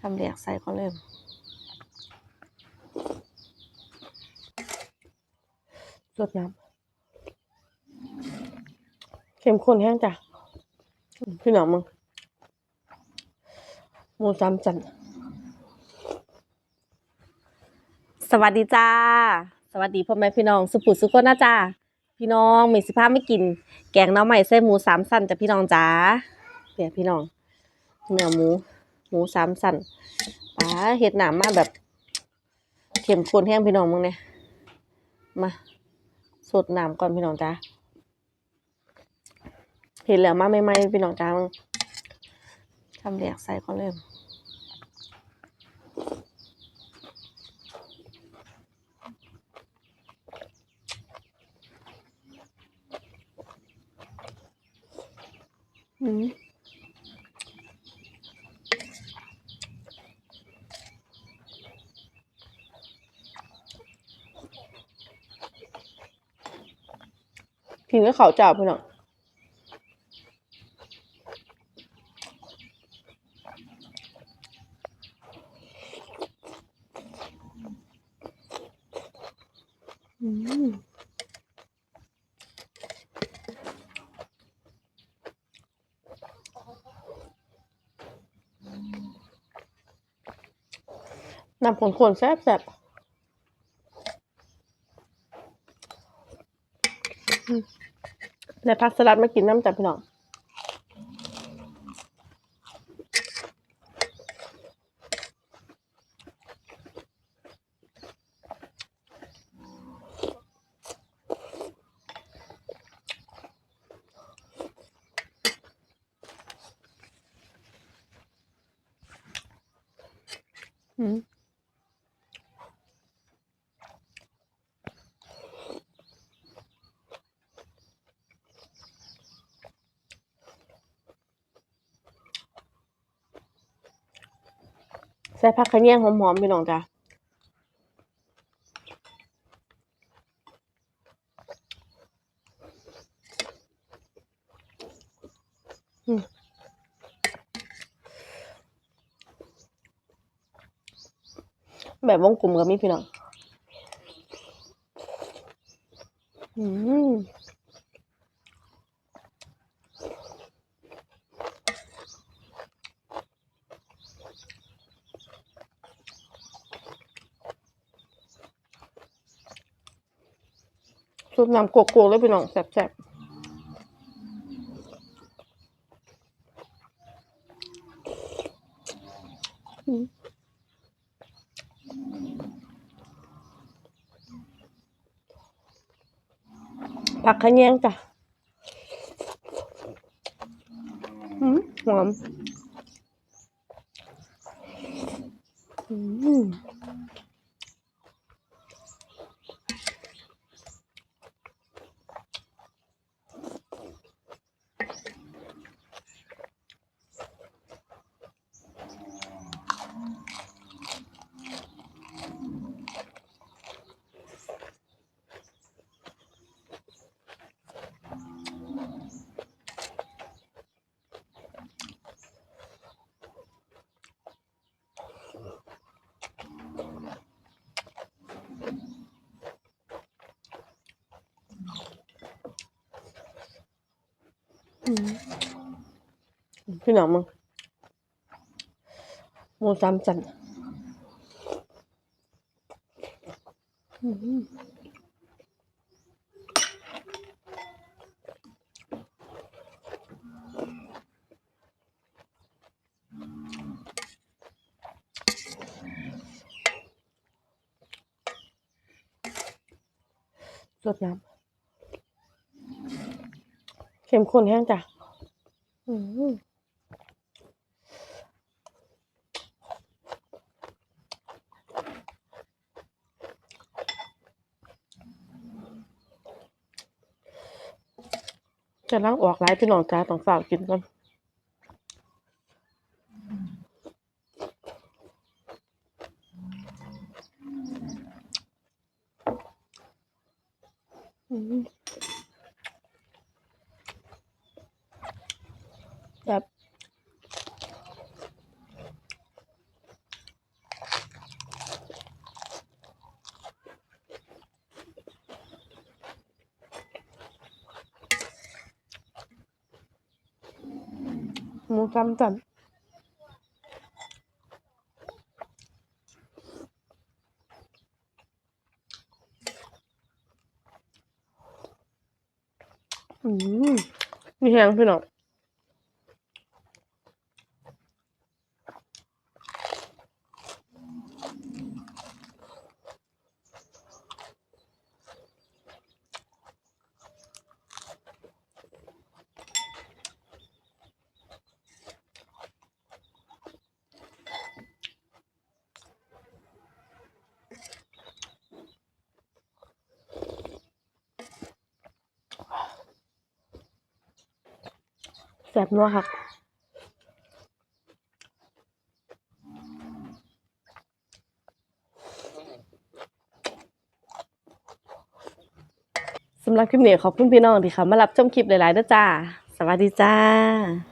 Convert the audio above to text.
ทำเรียกใส่เขาเลยรดน้ำเข้มข้นแห้งจ้ะ พี่น้องมึงหมูสามจันสวัสดีจ้า สวัสดีพ่อแม่พี่น้องสุปุสุกนะจ้าพี่น้องมีสิภาพไม่กิน แกงน้ำใหม่เส้นหมูสามสันจ้ะพี่น้องจ้าเดี๋ยพี่น้องเนื้อหมู หมูสามสันป้าเห็ดหนามมาแบบเข้มข้นแห้งพี่น้องมึงเนี่ยมาสดหน้ำก่อนพี่น้องจ้าเห็นแล้วมาไม่ไม่พี่น้องจ้ามึงทำเรียกใส่เขาเลยอืม กินกับข้าวเจ้าพี่น้องอืมน้ำข้นๆแซ่บๆ อืมได้ผักสลัดมากินน้ำจ้ะพี่น้องอืม ใส่ผักขะแยงหอมๆพี่น้องจ้ะแบบวงกลมก็มีพี่น้อง อืม ซุปน้ำโกโก้เลยพี่น้องแซ่บๆผักขะแยงจ้ะหอมอืม พี่น้องมึงหมูสามจันอืมสดน้ำ เข้มข้นแห้งจ้ะจะล้างออกหลายพี่น้องจ้าต้องฝากกินก่อนอืม หมูซ้ำจันอืมมีแหงพี่น้อง แสบนัวค่ะสำหรับคลิปนี้ขอบคุณพี่น้องที่เขามารับชมคลิปหลายๆด้วยจ้า สวัสดีจ้า